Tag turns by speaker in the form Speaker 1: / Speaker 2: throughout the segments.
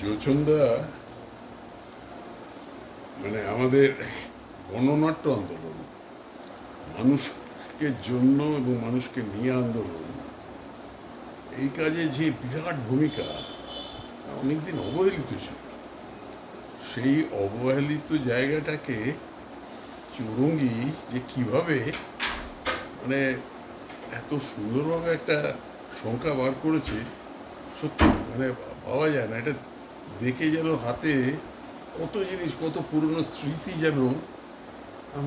Speaker 1: যোচন্দা মানে আমাদের গণনাট্য আন্দোলন, মানুষকে জন্য এবং মানুষকে নিয়ে আন্দোলন, এই কাজে যে বিরাট ভূমিকা অনেকদিন অবহেলিত ছিল। সেই অবহেলিত জায়গাটাকে চৌরঙ্গি যে কীভাবে মানে এত সুন্দরভাবে একটা সংখ্যা বার করেছে সত্যি মানে পাওয়া যায় না, এটা দেখে যেন হাতে কত জিনিস, কত পুরনো স্মৃতি যেন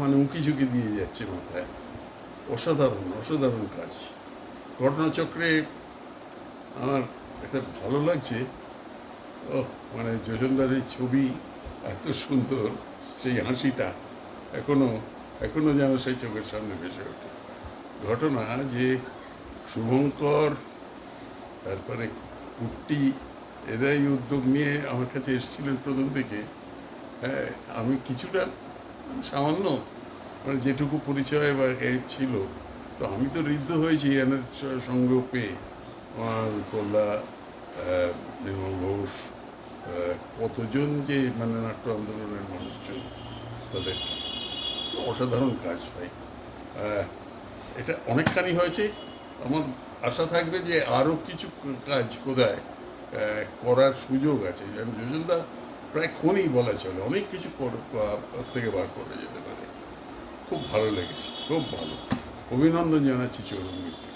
Speaker 1: মানে উঁকি ঝুঁকি দিয়ে যাচ্ছে মাথায়। অসাধারণ অসাধারণ কাজ। ঘটনাচক্রে আমার একটা ভালো লাগছে। ও মানে যোজনদারের ছবি এত সুন্দর, সেই হাসিটা এখনও এখনও যেন সেই চোখের সামনে ভেসে ওঠে। ঘটনা যে শুভঙ্কর, তারপরে কুট্টি এরাই উদ্যোগ নিয়ে আমার কাছে এসেছিলেন প্রথম থেকে। হ্যাঁ আমি কিছুটা সামান্য মানে যেটুকু পরিচয় বা ছিল তো আমি তো ঋদ্ধ হয়েছি এনার সঙ্গ পেয়ে। আমার কল্লা নির্মল ঘোষ কতজন যে মানে নাট্য আন্দোলনের মানুষজন তাদের অসাধারণ কাজ আহ, এটা অনেকখানি হয়েছে। আমার আশা থাকবে যে আরও কিছু কাজ কোথায় করার সুযোগ আছে। যেন যোজনদা প্রায় ক্ষণই বলা চলে, অনেক কিছু থেকে বার করে যেতে পারে। খুব ভালো লেগেছে, খুব ভালো। অভিনন্দন জানাচ্ছি চৌরঙ্গীকে।